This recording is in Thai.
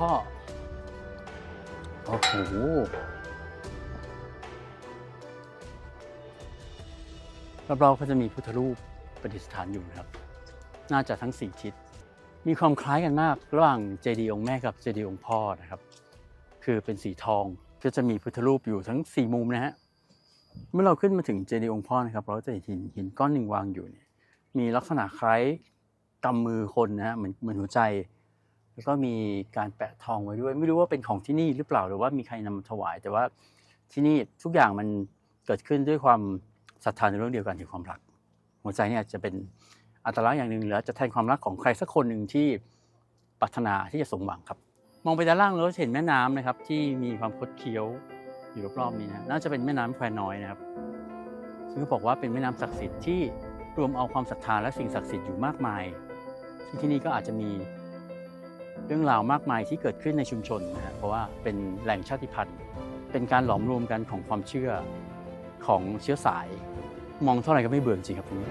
พ่อ โอ้โห รอบๆก็จะมีพุทธรูปประดิษฐานอยู่นะครับ น่าจะทั้งสี่ทิศ มีความคล้ายกันมากระหว่างเจดีย์องค์แม่กับเจดีย์องค์พ่อนะครับ คือเป็นสีทองก็จะมีพุทธรูปอยู่ทั้งสี่มุมนะฮะ เมื่อเราขึ้นมาถึงเจดีย์องค์พ่อนะครับ เราจะเห็นหินหินก้อนหนึ่งวางอยู่เนี่ยมีลักษณะคล้ายกำมือคนนะฮะเหมือนเหมือนหัวใจ แล้วก็มีการแปะทองไว้ด้วย ไม่รู้ว่าเป็นของที่นี่หรือเปล่าหรือว่ามีใครนำมาถวาย แต่ว่าที่นี่ทุกอย่างมันเกิดขึ้นด้วยความศรัทธาในเรื่องเดียวกันคือความรัก หัวใจเนี่ยจะเป็นอัตลักษณ์อย่างหนึ่งหรือจะแทนความรักของใครสักคนหนึ่งที่ปรารถนาที่จะสมหวังครับ มองไปด้านล่างเราจะเห็นแม่น้ำนะครับ ที่มีความคดเคี้ยวอยู่รอบๆนี้นะน่าจะเป็นแม่น้ำแควน้อยนะครับซึ่งเขาบอกว่าเป็นแม่น้ำศักดิ์สิทธิ์ที่รวมเอาความศรัทธาและสิ่งศักดิ์สิทธิ์อยู่มากมายซึ่งที่นี่ก็อาจจะมี เรื่องราวมากมายที่เกิดขึ้นในชุมชนนะฮะเพราะว่าเป็นแหล่งชาติพันธุ์ เป็นการหลอมรวมกันของความเชื่อของเชื้อสาย มองเท่าไหร่ก็ไม่เบื่อจริงครับตรงนี้